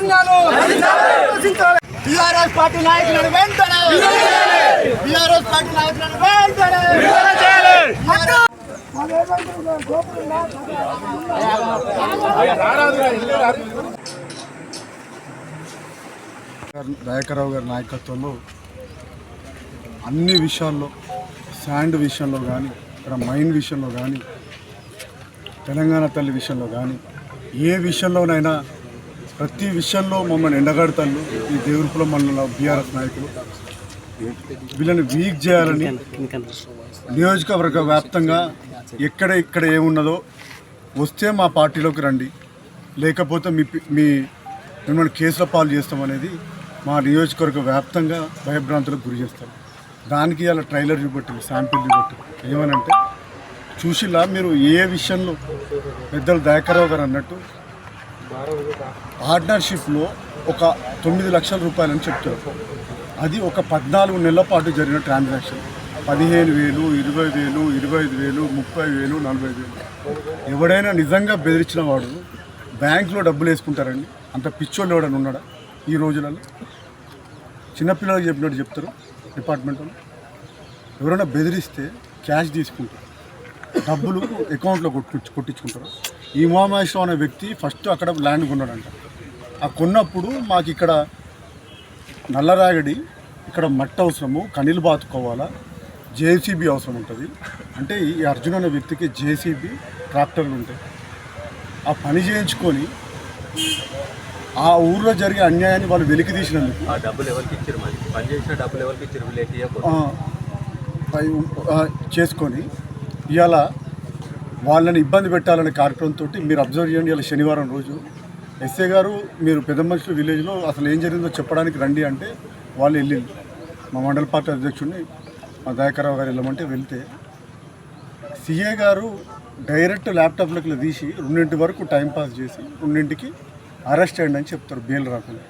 దౌర్జన్యాలు TRS party నాయకులను వెంటనే. టిఆర్ఎస్ పార్టీ నాయకులను వెంటనే. దయాకరావు గారి నాయకత్వంలో అన్ని విషయాల్లో శాండ్ విషయంలో కానీ ఇక్కడ మైన్ విషయంలో కానీ తెలంగాణ తల్లి విషయంలో కానీ ఏ విషయంలోనైనా ప్రతి విషయంలో మమ్మల్ని ఎండగడతాళ్ళు. ఈ దేవుడిపులో మన బీఆర్ఎస్ నాయకులు. వీళ్ళని వీక్ చేయాలని నియోజకవర్గ వ్యాప్తంగా ఎక్కడ ఇక్కడ ఏమున్నదో వస్తే మా పార్టీలోకి రండి. లేకపోతే మీ పి- మీ మిమ్మల్ని కేసుల పాలు చేస్తామనేది మా నియోజకవర్గ వ్యాప్తంగా భయభ్రాంతులకు గురి చేస్తాం. దానికి అలా ట్రైలర్ చూపెట్టింది శాంపిల్ చూపెట్టింది. ఏమనంటే చూసిలా మీరు ఏ విషయంలో పెద్దలు దయాకరావు గారు అన్నట్టు పార్ట్నర్షిప్లో ఒక తొమ్మిది లక్షల రూపాయలని చెప్తారు అది ఒక పద్నాలుగు నెలల పాటు జరిగిన ట్రాన్సాక్షన్. పదిహేను వేలు ఇరవై వేలు ఇరవై ఐదు వేలు ముప్పై వేలు నలభై వేలు. ఎవడైనా నిజంగా బెదిరించిన వాడు బ్యాంకులో డబ్బులు వేసుకుంటారండి. అంత పిచ్చోళ్ళు ఎవడని ఉన్నాడా ఈ రోజులలో? చిన్నపిల్లలు చెప్పినట్టు చెప్తారు డిపార్ట్మెంట్ ఎవరైనా బెదిరిస్తే క్యాష్ తీసుకుంటారు. డబ్బులు అకౌంట్లో కొట్టు కొట్టించుకుంటారు. ఈ ఉమామహేశ్వరం అనే వ్యక్తి ఫస్ట్ అక్కడ ల్యాండ్ కొన్నాడంట. ఆ కొన్నప్పుడు మాకు ఇక్కడ నల్లరాగడి ఇక్కడ మట్టి అవసరము కనీలు బాతుకోవాలా జేసీబీ అవసరం ఉంటుంది. అంటే ఈ అర్జున్ అనే వ్యక్తికి జేసీబీ ట్రాక్టర్లు ఉంటాయి. ఆ పని చేయించుకొని ఆ ఊర్లో జరిగే అన్యాయాన్ని వాళ్ళు వెలికి తీసినందుకు ఆ డబ్బులు ఎవరికి ఇచ్చారు మరి? పని చేసిన డబ్బులు ఎవరికి ఇచ్చారు? చేసుకొని ఇవాళ వాళ్ళని ఇబ్బంది పెట్టాలనే కార్యక్రమంతో మీరు అబ్జర్వ్ చేయండి ఇలా శనివారం రోజు. ఎస్ఏ గారు మీరు పెద్ద మనుషులు విలేజ్లో అసలు ఏం జరిగిందో చెప్పడానికి రండి అంటే వాళ్ళు వెళ్ళి మా మండల పార్టీ అధ్యక్షుడిని మా దయాకరావు గారు వెళ్ళమంటే వెళ్తే సిఏ గారు డైరెక్ట్ ల్యాప్టాప్లకు తీసి రెండింటి వరకు టైంపాస్ చేసి రెండింటికి అరెస్ట్ అయ్యండి అని చెప్తారు బెయిల్ రాకుండా.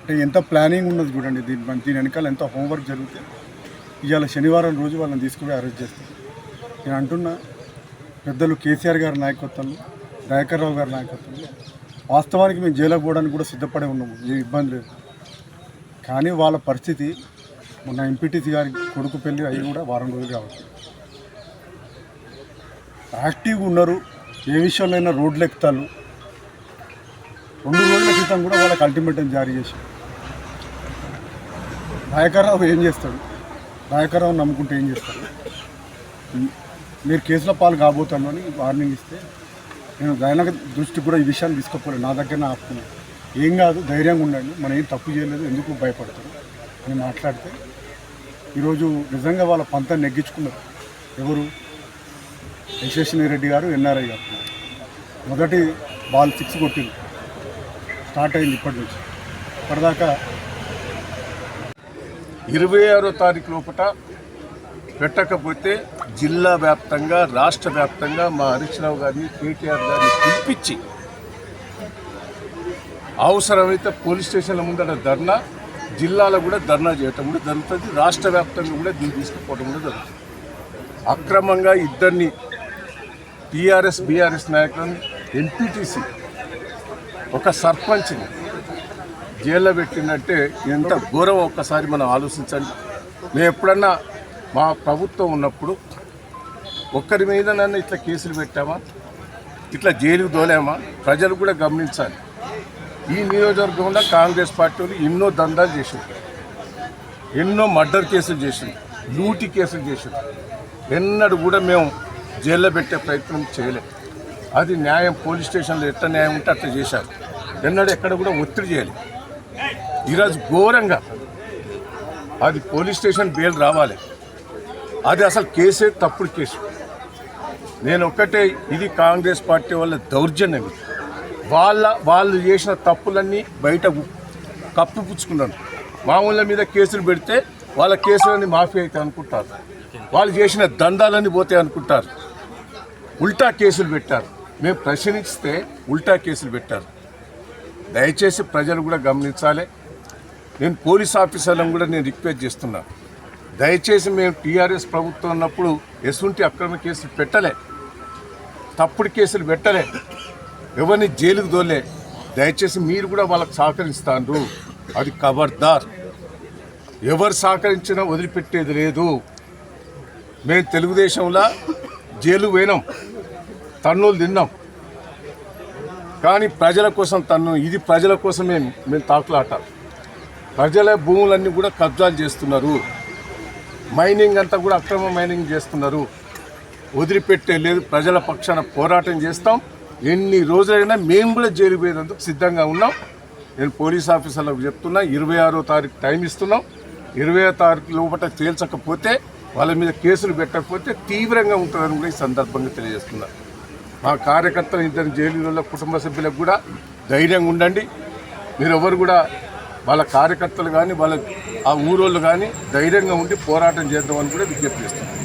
అంటే ఎంత ప్లానింగ్ ఉన్నది చూడండి దీని దీని వెనకాల ఎంత హోంవర్క్ జరిగితే ఇవాళ శనివారం రోజు వాళ్ళని తీసుకుపోయి అరెస్ట్ చేస్తారు. నేను అంటున్నా పెద్దలు కేసీఆర్ గారి నాయకత్వంలో దయాకర్ రావు గారి నాయకత్వంలో. వాస్తవానికి మేము జైలుకు పోవడానికి కూడా సిద్ధపడే ఉన్నాము ఏ ఇబ్బంది లేదు. కానీ వాళ్ళ పరిస్థితి మొన్న ఎంపీటీసీ గారి కొడుకు పెళ్ళి అయ్యి కూడా వారం రోజులు కావచ్చు. యాక్టివ్గా ఉన్నారు ఏ విషయంలో అయినా రోడ్లు ఎక్కుతారు రెండు రోజుల క్రితం కూడా వాళ్ళకి అల్టిమేటం జారీ చేశారు. దయాకర్రావు ఏం చేస్తాడు? దయాకర్రావు నమ్ముకుంటే ఏం చేస్తాడు? మీరు కేసుల పాలు కాబోతాను అని వార్నింగ్ ఇస్తే నేను దైనక దృష్టి కూడా ఈ విషయాన్ని తీసుకుపోలేదు. నా దగ్గర ఆపుకున్నాను ఏం కాదు ధైర్యంగా ఉండండి. మనం ఏం తప్పు చేయలేదు ఎందుకు భయపడతారు అని మాట్లాడితే ఈరోజు నిజంగా వాళ్ళ పంతాన్ని నెగ్గించుకున్నారు. ఎవరు? యశస్విని రెడ్డి గారు ఎన్ఆర్ఐ గారు. మొదటి బాల్ సిక్స్ కొట్టింది స్టార్ట్ అయింది ఇప్పటి నుంచి. ఇప్పటిదాకా ఇరవై ఆరో తారీఖు లోపల పెట్టకపోతే జిల్లా వ్యాప్తంగా రాష్ట్ర వ్యాప్తంగా మా హరీష్ రావు గారిని కేటీఆర్ గారిని పిలిపించి అవసరమైతే పోలీస్ స్టేషన్ల ముందర ధర్నా జిల్లాలో కూడా ధర్నా చేయటం కూడా జరుగుతుంది. రాష్ట్ర వ్యాప్తంగా కూడా దీన్ని తీసుకుపోవడం కూడా జరుగుతుంది. అక్రమంగా ఇద్దరిని టీఆర్ఎస్ బీఆర్ఎస్ నాయకులను ఎంపీటీసీ ఒక సర్పంచ్ని జైల్లో పెట్టిందంటే ఎంత ఘోరం ఒక్కసారి మనం ఆలోచించండి. మేము ఎప్పుడన్నా మా ప్రభుత్వం ఉన్నప్పుడు ఒక్కరి మీద నన్ను ఇట్లా కేసులు పెట్టామా? ఇట్లా జైలుకు తోలేమా? ప్రజలు కూడా గమనించాలి. ఈ నియోజకవర్గంలో కాంగ్రెస్ పార్టీలు ఎన్నో దందాలు చేసింది ఎన్నో మర్డర్ కేసులు చేసింది లూటి కేసులు చేసింది ఎన్నడూ కూడా మేము జైల్లో పెట్టే ప్రయత్నం చేయలేదు. అది న్యాయం పోలీస్ స్టేషన్లో ఎట్లా న్యాయం ఉంటే అట్లా చేశారు. ఎన్నడూ ఎక్కడ కూడా ఒత్తిడి చేయాలి ఈరోజు ఘోరంగా అది పోలీస్ స్టేషన్ బెయిల్ రావాలి. అది అసలు కేసే తప్పుడు కేసు. నేను ఒక్కటే ఇది కాంగ్రెస్ పార్టీ వాళ్ళ దౌర్జన్యం వాళ్ళ వాళ్ళు చేసిన తప్పులన్నీ బయట గు- కప్పిపుచ్చుకున్నారు మామూళ్ళ మీద కేసులు పెడితే వాళ్ళ కేసులన్నీ మాఫీ అవుతాయి అనుకుంటారు. వాళ్ళు చేసిన దందాలన్నీ పోతాయి అనుకుంటారు. ఉల్టా కేసులు పెట్టారు. మేము ప్రశ్నిస్తే ఉల్టా కేసులు పెట్టారు. దయచేసి ప్రజలు కూడా గమనించాలి. నేను పోలీస్ ఆఫీసర్లను కూడా నేను రిక్వెస్ట్ చేస్తున్నాను దయచేసి మేము టీఆర్ఎస్ ప్రభుత్వం ఉన్నప్పుడు ఎసుంటి అక్రమ కేసులు పెట్టలే. తప్పుడు కేసులు పెట్టలే. ఎవరిని జైలుకు దోలే దయచేసి మీరు కూడా వాళ్ళకి సహకరిస్తాండ్రు. అది ఖబర్దార్ ఎవరు సహకరించినా వదిలిపెట్టేది లేదు. మేము తెలుగుదేశంలో జైలు పోయినాం. తన్నులు తిన్నాం. కానీ ప్రజల కోసం తన్ను ఇది ప్రజల కోసమే మేము తాకులాట. ప్రజల భూములన్నీ కూడా కబ్జాలు చేస్తున్నారు. మైనింగ్ అంతా కూడా అక్రమ మైనింగ్ చేస్తున్నారు. వదిలిపెట్టే లేదు. ప్రజల పక్షాన పోరాటం చేస్తాం. ఎన్ని రోజులైనా మేము కూడా జైలుపోయేందుకు సిద్ధంగా ఉన్నాం. నేను పోలీస్ ఆఫీసర్లకు చెప్తున్నా ఇరవై ఆరో తారీఖు టైం ఇస్తున్నాం. ఇరవై తారీఖు లోపల తేల్చకపోతే వాళ్ళ మీద కేసులు పెట్టకపోతే తీవ్రంగా ఉంటుందని కూడా ఈ సందర్భంగా తెలియజేస్తున్నా. మా కార్యకర్తలు ఇద్దరు జైలులో కుటుంబ సభ్యులకు కూడా ధైర్యంగా ఉండండి. మీరు ఎవరు కూడా వాళ్ళ కార్యకర్తలు కానీ వాళ్ళ ఆ ఊరోళ్ళు కానీ ధైర్యంగా ఉండి పోరాటం చేద్దామని కూడా విజ్ఞప్తి చేస్తున్నారు